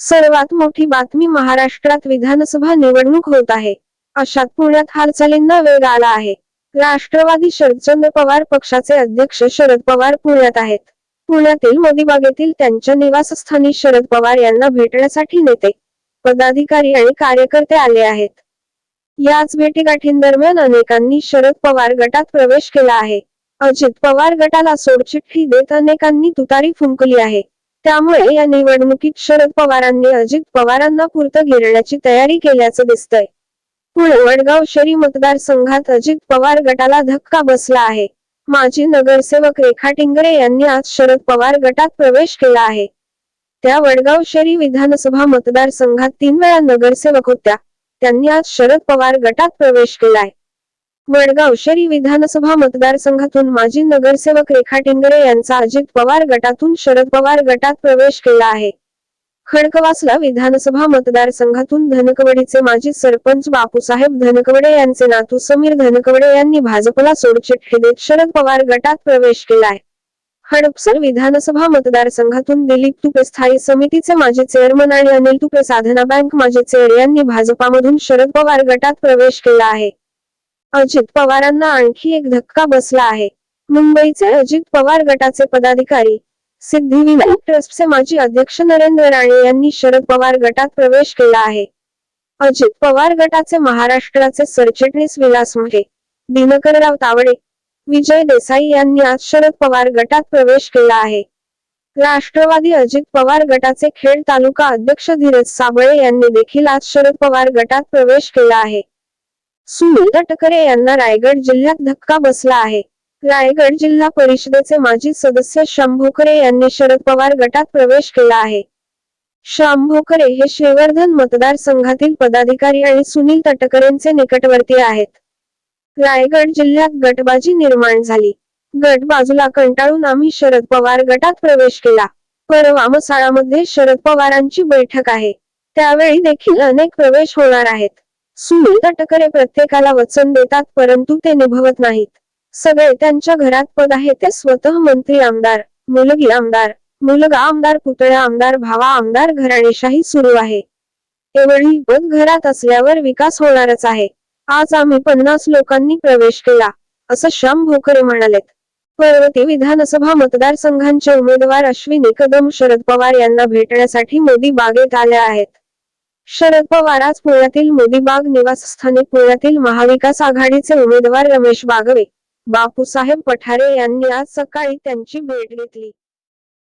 सर्वात मोठी बातमी महाराष्ट्रात विधानसभा निवडणूक होत आहे. अशात पुण्यात हालचालींना वेग आला आहे. राष्ट्रवादी शरदचंद्र पवार पक्षाचे अध्यक्ष शरद पवार पुण्यात आहेत. पुण्यातील मोदीबागेतील त्यांच्या निवासस्थानी शरद पवार यांना भेटण्यासाठी नेते पदाधिकारी आणि कार्यकर्ते आले आहेत. याच भेटीगाठींदरम्यान अनेकांनी शरद पवार गटात प्रवेश केला आहे. अजित पवार गटाला सोडचिठ्ठी देत अनेकांनी तुतारी फुंकली आहे. त्यामुळे या निवडणुकीत शरद पवारांनी अजित पवारांना पुरतं घेरण्याची तयारी केल्याचं दिसतंय. पुणे वडगाव शरी मतदारसंघात अजित पवार गटाला धक्का बसला आहे. माजी नगरसेवक रेखा टिंगरे यांनी आज शरद पवार गटात प्रवेश केला आहे. त्या वडगाव शरी विधानसभा मतदारसंघात तीन वेळा नगरसेवक होत्या. त्यांनी आज शरद पवार गटात प्रवेश केलाय वडगाव शरी विधानसभा मतदारसंघातून माजी नगरसेवक रेखा टिंगरे यांचा अजित पवार गटातून शरद पवार गटात प्रवेश केला आहे. खडकवासला विधानसभा मतदारसंघातून धनकवडीचे माजी सरपंच बापूसाहेब धनकवडे यांचे नातू समीर धनकवडे यांनी भाजपला सोडचिठ्ठी देत शरद पवार गटात प्रवेश केलाय हडपसर विधानसभा मतदारसंघातून दिलीप तुपे स्थायी समितीचे माजी चेअरमन आणि अनिल तुपे साधना बँक माजी चेअर यांनी भाजपामधून शरद पवार गटात प्रवेश केला आहे. अजित पवारांना आणखी एक धक्का बसला आहे. मुंबईचे अजित पवार गटाचे पदाधिकारी सिद्धिविनायक ट्रस्टचे माजी अध्यक्ष नरेंद्र राणे यांनी शरद पवार गटात प्रवेश केला आहे. अजित पवार गटाचे महाराष्ट्राचे सरचिटणीस विलास मोठे दिनकरराव तावडे विजय देसाई यांनी आज शरद पवार गटात प्रवेश केला आहे. राष्ट्रवादी अजित पवार गटाचे खेड तालुका अध्यक्ष धीरज साबळे यांनी देखील आज शरद पवार गटात प्रवेश केला आहे. सुनील तटकरे यांना रायगड जिल्ह्यात धक्का बसला आहे. रायगड जिल्हा परिषदेचे माजी सदस्य शंभोकरे यांनी शरद पवार गटात प्रवेश केला आहे. शंभोकरे हे श्रीवर्धन मतदारसंघातील पदाधिकारी आणि सुनील तटकरेंचे निकटवर्ती आहेत. रायगड जिल्ह्यात गटबाजी निर्माण झाली. गट बाजूला कंटाळून आम्ही शरद पवार गटात प्रवेश केला. परवा मसाळामध्ये शरद पवारांची बैठक आहे. त्यावेळी देखील अनेक प्रवेश होणार आहेत. सुनील तटकरे प्रत्येकाला वचन देतात परंतु ते निभवत नाहीत. सगळे त्यांच्या घरात पद आहे ते स्वतः मंत्री आमदार मुलगी आमदार मुलगा आमदार पुतळ्या आमदार भावा आमदार घराणेशाही सुरू आहे. एवढी पद घरात असल्यावर विकास होणारच आहे. आज आम्ही पन्नास लोकांनी प्रवेश केला असं श्याम भोकरे म्हणालेत. पर्वती विधानसभा मतदारसंघांचे उमेदवार अश्विनी कदम शरद पवार यांना भेटण्यासाठी मोदी बागेत आल्या आहेत. शरद पवार पुण्यातील मोदीबाग निवासस्थानी पुण्यातील महाविकास आघाडीचे उमेदवार रमेश बागवे बापूसाहेब पठारे यांनी आज सकाळी त्यांची भेट घेतली.